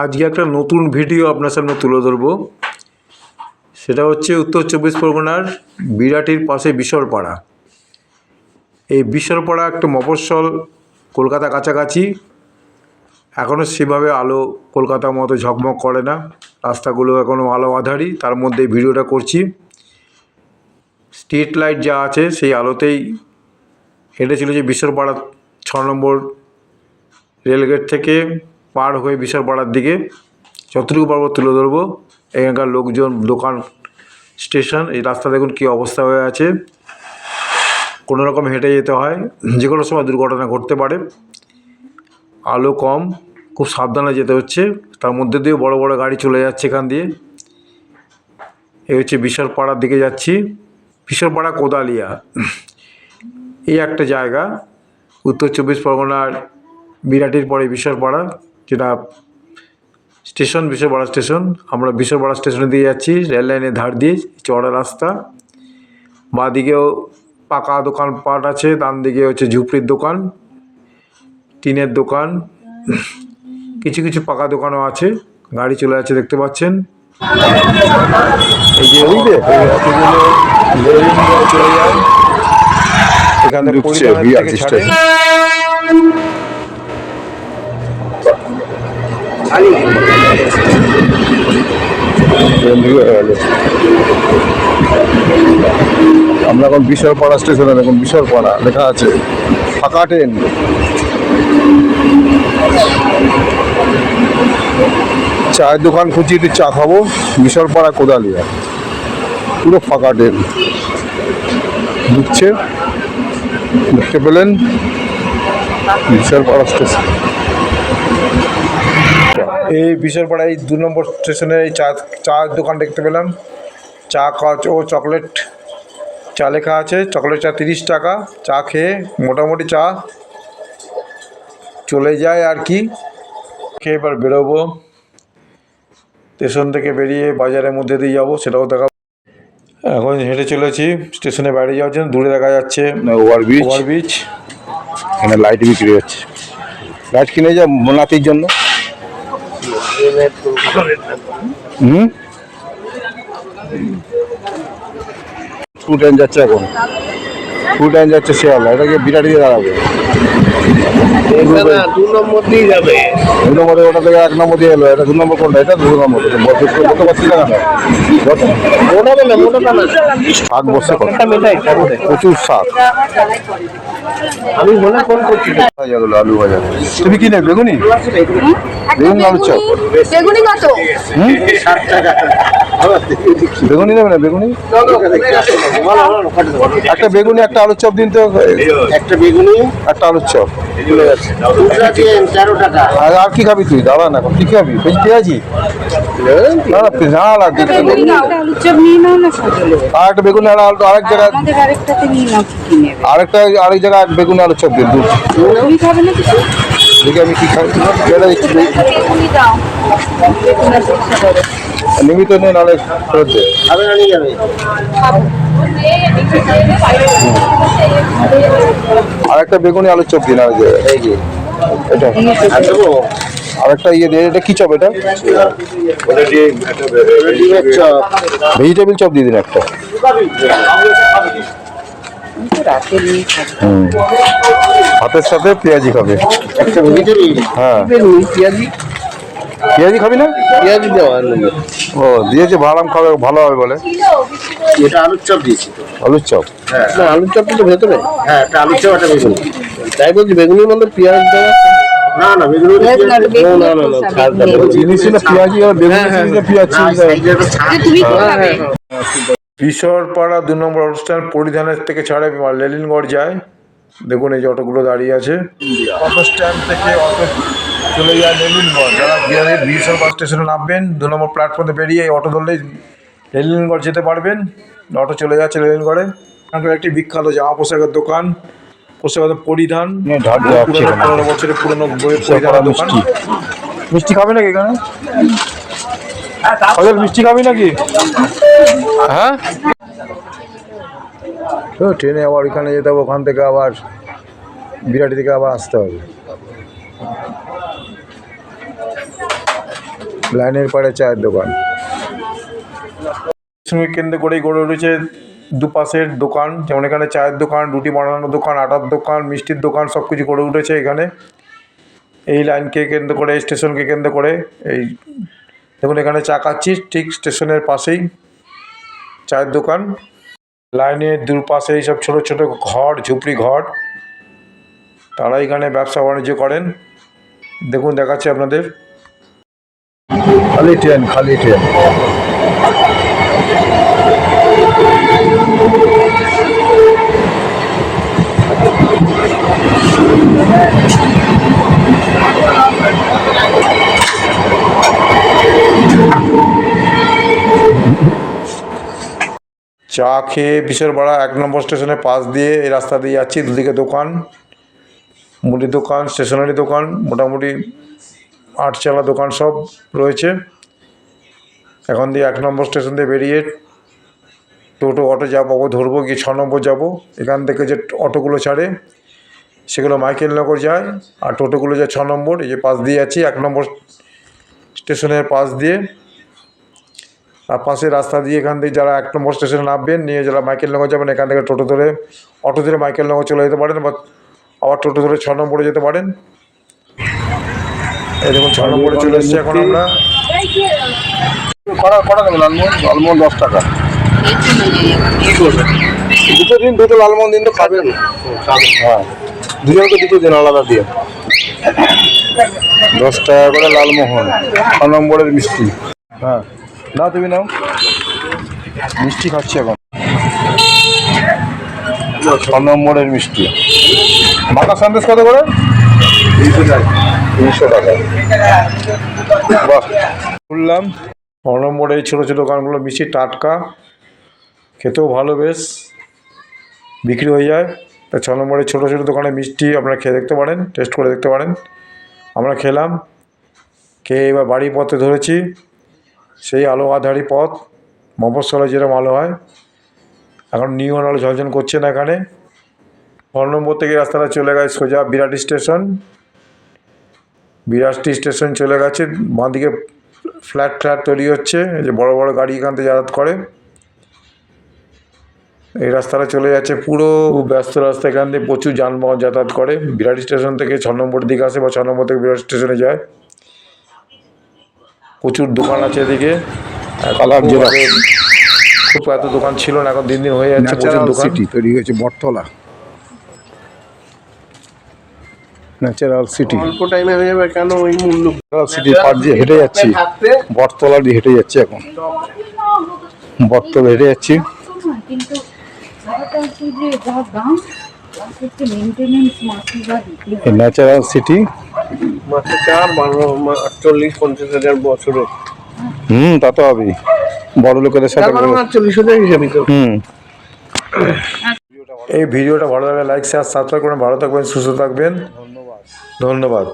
আজকে একটা নতুন ভিডিও আপনার সামনে তুলে ধরবো। সেটা হচ্ছে উত্তর চব্বিশ পরগনার বিরাটির পাশে বিশরপাড়া। এই বিশরপাড়া একটা মফস্বল, কলকাতা কাছাকাছি। এখনও সেভাবে আলো কলকাতার মতো ঝকমক করে না। রাস্তাগুলো এখনও আলো আধারি, তার মধ্যে ভিডিওটা করছি। স্ট্রিট লাইট যা আছে, সেই আলোতেই হেঁটে চলেছে বিশরপাড়া ছ নম্বর রেলগেট থেকে। পার হয়ে বিশালপাড়ার দিকে যতটুকু পারব তুলে ধরবো। এখানকার লোকজন, দোকান, স্টেশন, এই রাস্তা দেখুন কী অবস্থা হয়ে আছে। কোনো রকম হেঁটে যেতে হয় যে কোনো সময় দুর্ঘটনা ঘটতে পারে। আলো কম, খুব সাবধানে যেতে হচ্ছে। তার মধ্যে দিয়ে বড় বড় গাড়ি চলে যাচ্ছে এখান দিয়ে। এই হচ্ছে বিশালপাড়ার দিকে যাচ্ছি। বিশালপাড়া কোদালিয়া। এই একটা জায়গা। উত্তর চব্বিশ পরগনার বিরাটির পরে বিশালপাড়া। যেটা স্টেশন বিশালপাড়া স্টেশন। আমরা বিশালপাড়া স্টেশনে দিয়ে যাচ্ছি রেল লাইনের ধার দিয়ে চড়া রাস্তা। বাঁদিকেও পাকা দোকান পাট আছে ডান দিকে হচ্ছে ঝুপড়ির দোকান টিনের দোকান। কিছু কিছু পাকা দোকানও আছে গাড়ি চলে যাচ্ছে দেখতে পাচ্ছেন। এই যে চলে যায় এখানে আমরা এখন বিশালপাড়া স্টেশনে এখন বিশালপাড়া, লেখা আছে, ফাঁকা ট্রেন। চায়ের দোকান খুঁজি একটু চা খাব, বিশালপাড়া কোদালিয়া। পুরো ফাঁকা ট্রেন। ঢুকছে, দেখতে পেলেন, বিশালপাড়া স্টেশন। এই বিশালপাড়া এই দু নম্বর স্টেশনে এই চা চার দোকান দেখতে পেলাম। চা কাচ ও চকলেট চা লেখা আছে চকলেট চা তিরিশ টাকা চা খেয়ে মোটামুটি চা চলে যায় আর কি। খেয়ে এবার বেরোবো। স্টেশন থেকে বেরিয়ে বাজারের মধ্যে দিয়ে যাব সেটাও দেখা এখন হেঁটে চলেছি স্টেশনে বাইরে যাওয়ার জন্য দূরে দেখা যাচ্ছে ওভারব্রিজ ওভারব্রিজ এখানে লাইট বিক্রি হচ্ছে। লাইট কিনে যা নাতির জন্য। হুম? টু ট্রেন যাচ্ছে এখন। টু ট্রেন যাচ্ছে শিয়ালদা এটাকে বিরাট দিয়ে দাঁড়াবে। দু নম্বর দিয়ে যাবে। দু নম্বরে ওটা থেকে এক নম্বর দিয়ে এলো এটা দু নম্বর কোনটা? এটা দু নম্বর বলতে পারছি না শাক বসে প্রচুর শাক। আমি মনে ফোন করছি। আলু ভাজা। তুমি কি নেবে বেগুনি? বেগুন আলু চপ বেগুনি কত? বেগুনি নেবে না বেগুনি? একটা বেগুনি একটা আলুর চপ দিন তো। একটা বেগুনি। একটা আলুর চপ। আর আর কি খাবি তুই? দাঁড়া না এখন কি খাবি? পেঁয়াজি না না ঝাল আর একটা আর একটা বেগুনি আর আলু আরেক জায়গায় আমাদের আরেকটাতে নিয়ে নাও কি কি নেবে। আরেকটা আরেক জায়গায় বেগুনি আলুর চপ দিন দুধ তুমি খাবে না কিছু? দেখি আমি কি খাই। একটা আর নিমিত নেই নাহলে ফেরত যাবে। আরেকটা বেগুনি আলুর চপ দিন জায়গায় এটা। আর আরেকটা ইয়ে দিয়ে এটা কি চপ এটা? Vegetable chop. দিয়ে দিন একটা। ভাতের সাথে পেঁয়াজি খাবে। হ্যাঁ। পেঁয়াজি। পেঁয়াজি খাবি না? পেঁয়াজি দেওয়া ও দিয়েছে ভাড়াম খাবে ভালো হবে বলে। এটা আলুর চপ দিয়েছি তো। আলুর চপ? হ্যাঁ। আলুর চপটা তো ভেতরে। হ্যাঁ একটা আলুর চপ একটা বেগুনি। তাই বলছি বেগুনির মধ্যে পেঁয়াজ দেওয়া না না বেগুনি। জিনিস পেঁয়াজি আর বেগুনি পেঁয়াজ এটা তুমি খাবে দু নম্বর অনুষ্ঠান পরিধানের থেকে ছাড়ে লেলিনগড় যায়। দেখুন এই যে অটোগুলো দাঁড়িয়ে আছে। অটো স্ট্যান্ড থেকে অটো চলে যায় লেলিনগড় যারা বিহারের বাস স্টেশনে নামবেন দু নম্বর প্ল্যাটফর্মে বেরিয়ে অটো ধরলেই লেলিনগড় যেতে পারবেন। অটো চলে যাচ্ছে লেলিনগড়ে এখানকার একটি বিখ্যাত জামা পোশাকের দোকান পোশাকের পরিধান। পনেরো বছরের পুরোনো পরিধানের দোকান। মিষ্টি। খাবে নাকি এখানে? মিষ্টি খাবি নাকি? হ্যাঁ? তো ট্রেনে আবার ওইখানে যেতে হবে ওখান থেকে আবার বিরাটি থেকে আবার আসতে হবে। লাইনের পাড়ে চায়ের দোকান। কেন্দ্র করেই গড়ে উঠেছে দুপাশের দোকান, যেমন এখানে চায়ের দোকান, রুটি বানানোর দোকান, আটার দোকান, মিষ্টির দোকান সব কিছু গড়ে উঠেছে এখানে। এই লাইনকে কেন্দ্র করে, স্টেশনকে কেন্দ্র করে এই দেখুন এখানে চা খাচ্ছি, ঠিক স্টেশনের পাশেই চায়ের দোকান। লাইনের দুপাশে এইসব ছোটো ছোটো ঘর, ঝুপড়ি ঘর তারা এখানে ব্যবসা বাণিজ্য করেন। দেখুন দেখাচ্ছি আপনাদের। খালি ট্রেন খালি ট্রেন। চা খেয়ে বিশালপাড়া এক নম্বর স্টেশনের পাশ দিয়ে এই রাস্তা দিয়ে যাচ্ছি, দুদিকে দোকান, মুদি দোকান, স্টেশনারি দোকান, মোটামুটি আটচালা দোকান সব রয়েছে। এখন দিয়ে এক নম্বর স্টেশন দিয়ে বেরিয়ে টোটো, অটো যা পাবো ধরবো, গিয়ে ছ নম্বর যাব। এখান থেকে যে অটোগুলো ছাড়ে, সেগুলো মাইকেলনগর যায়, আর টোটোগুলো যায় ছ নম্বর। এই যে পাশ দিয়ে আছি এক নম্বর স্টেশনের পাশ দিয়ে। আর পাশে রাস্তা দিয়ে এখান থেকে যারা এক নম্বর স্টেশনে নামবেন, নিয়ে যারা মাইকেলনগর যাবেন, এখান থেকে টোটো ধরে, অটো ধরে মাইকেলনগর চলে যেতে পারেন বা আবার টোটো ধরে ছ নম্বরে যেতে পারেন। দেখুন ছ নম্বরে চলে এসেছি এখন আমরা। কটা কটা দেবো লালমোহন? লালমোহন দশ টাকা। দুটো দিন দুটো লালমোহন দিন তো খাবেন। হ্যাঁ। দুজনকে দুটো দিন আলাদা দিয়ে। দশ টাকা করে লালমোহন। ছ নম্বরের মিষ্টি। হ্যাঁ। না তুমি নাও। মিষ্টি খাচ্ছি এখন। ছ নম্বরের মিষ্টি। মাথা সন্দেশ কত করে? তিনশো টাকা। বাহ। শুনলাম ন নম্বরে এই ছোটো ছোটো দোকানগুলো মিষ্টি টাটকা, খেতেও ভালো বেশ, বিক্রি হয়ে যায়। তা ছ নম্বরে ছোটো ছোটো দোকানে মিষ্টি আপনারা খেয়ে দেখতে পারেন টেস্ট করে দেখতে পারেন। আমরা খেলাম, খেয়ে এবার বাড়ির পথে ধরেছি। সেই আলো আধারি পথ, মফস্বলে যেরকম আলো হয়। এখন নিয়ন আলো ঝলঝল করছে না এখানে। ন নম্বর থেকে রাস্তাটা চলে গেছে সোজা বিরাটি স্টেশন। বিরাটি স্টেশন চলে গেছে বাঁদিকে ফ্ল্যাট ফ্ল্যাট তৈরি হচ্ছে এই যে বড় বড় গাড়ি এখান থেকে যাতায়াত করে। এই রাস্তাটা চলে যাচ্ছে পুরো ব্যস্ত রাস্তা এখান দিয়ে প্রচুর যানবাহন যাতায়াত করে। বিরাট স্টেশন থেকে ছ নম্বর দিকে আসে বা ছ নম্বর থেকে বিরাট স্টেশনে যায়। প্রচুর দোকান আছে এদিকে। খুব এত দোকান ছিল না এখন দিন দিন হয়ে যাচ্ছে প্রচুর দোকান। তৈরি হয়েছে বটতলা। ন্যাচারাল সিটি অল্প টাইমে হয়ে যাবে কেন? ওই মূল্য ন্যাচারাল সিটি পার দিয়ে হেঁটে যাচ্ছি। বটতলা দিয়ে হেঁটে যাচ্ছি এখন। বটতলা হেঁটে যাচ্ছি। ন্যাচারাল সিটি মাসে চার বারো আটচল্লিশ পঞ্চাশ হাজার বছরে। হুম তা তো হবেই। বড় লোকেদের সাথে আটচল্লিশ হাজার হুম। এই ভিডিওটা ভালো লাগলে লাইক শেয়ার সাবস্ক্রাইব করুন। ভালো থাকবেন সুস্থ থাকবেন। ধন্যবাদ।